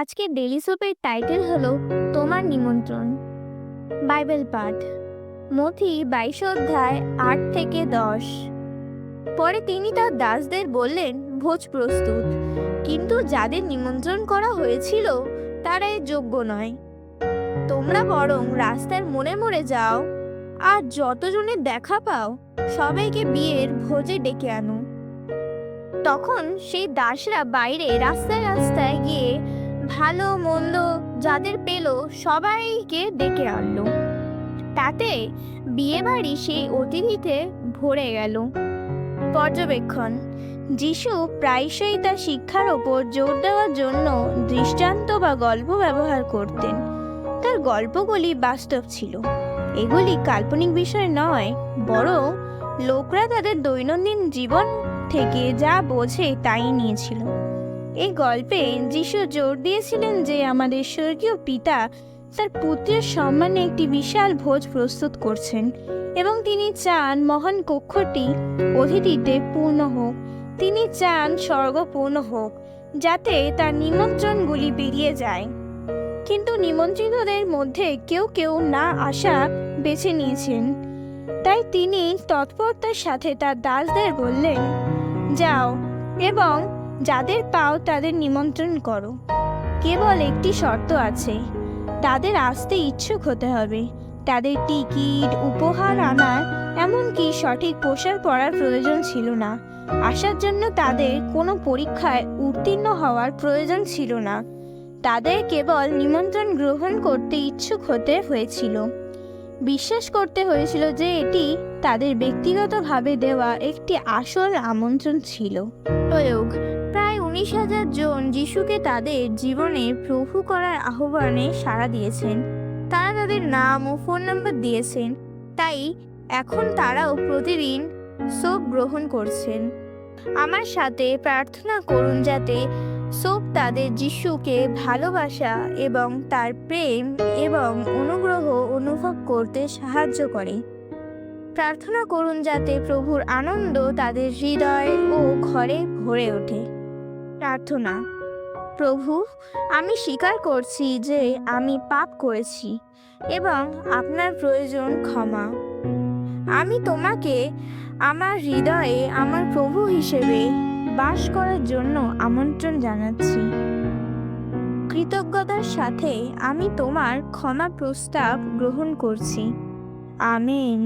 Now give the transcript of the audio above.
আজকে daily সোপের title হলো তোমার নিমন্ত্রণ। বাইবেল পাঠ। মথি বাইশ অধ্যায় আট থেকে দশ। পরে তিনি তার দাসদের বললেন, ভোজ প্রস্তুত। কিন্তু যাদের নিমন্ত্রণ করা হয়েছিল, তারা যোগ্য নয়। তোমরা বরং রাস্তার মোড়ে মোড়ে যাও, আর যতজনের দেখা পাও, সবাইকে বিয়ের ভোজে ডেকে আনো। তখন সেই দাসরা বাইরে রাস্তায় রাস্তায় গিয়ে ভালো মন্দ যাদের পেল সবাইকে ডেকে আনলো। তাতে বিয়েবাড়ি সেই অতিথিতে ভরে গেল। পর্যবেক্ষণ, যিশু প্রায়শই তার শিক্ষার ওপর জোর দেওয়ার জন্য দৃষ্টান্ত বা গল্প ব্যবহার করতেন। তার গল্পগুলি বাস্তব ছিল। এগুলি কাল্পনিক বিষয় নয়, বরং লোকরা তাদের দৈনন্দিন জীবন থেকে যা বোঝে তাই নিয়েছিল। এই গল্পে যিশু জোর দিয়েছিলেন যে আমাদের স্বর্গীয় পিতা তার পুত্রের সম্মানে একটি বিশাল ভোজ প্রস্তুত করছেন এবং তিনি চান মহান কক্ষটি অতিথিতে পূর্ণ হোক। তিনি চান স্বর্গ পূর্ণ হোক, যাতে তার নিমন্ত্রণগুলি বেরিয়ে যায়। কিন্তু নিমন্ত্রিতদের মধ্যে কেউ কেউ না আসা বেছে নিয়েছেন। তাই তিনি তৎপরতার সাথে তার দাসদের বললেন, যাও এবং যাদের পাও তাদের নিমন্ত্রণ করো। কেবল একটি শর্ত আছে, তাদের আসতে ইচ্ছুক হতে হবে। তাদের টিকিট, উপহার আনার, এমনকি সঠিক পোশাক পরার প্রয়োজন ছিল না। আসার জন্য তাদের কোনো পরীক্ষায় উত্তীর্ণ হওয়ার প্রয়োজন ছিল না। তাদের কেবল নিমন্ত্রণ গ্রহণ করতে ইচ্ছুক হতে হয়েছিল। বিশ্বাস করতে হয়েছিল যে এটি তাদের ব্যক্তিগতভাবে দেওয়া একটি আসল আমন্ত্রণ ছিল। প্রয়োগ উনিশ হাজার জন যিশুকে তাদের জীবনে প্রভু করার আহ্বানে সাড়া দিয়েছেন। তারা তাদের নাম ও ফোন নাম্বার দিয়েছেন। তাই এখন তারাও প্রতিদিন সোপ গ্রহণ করছেন। আমার সাথে প্রার্থনা করুন যাতে সোপ তাদের যিশুকে ভালোবাসা এবং তার প্রেম এবং অনুগ্রহ অনুভব করতে সাহায্য করে। প্রার্থনা করুন যাতে প্রভুর আনন্দ তাদের হৃদয় ও ঘরে ভরে ওঠে। প্রার্থনা। প্রভু, আমি স্বীকার করছি যে আমি পাপ করেছি এবং আপনার প্রয়োজন ক্ষমা। আমি তোমাকে আমার হৃদয়ে আমার প্রভু হিসেবে বাস করার জন্য আমন্ত্রণ জানাচ্ছি। কৃতজ্ঞতার সাথে আমি তোমার ক্ষমা প্রস্তাব গ্রহণ করছি। আমেন।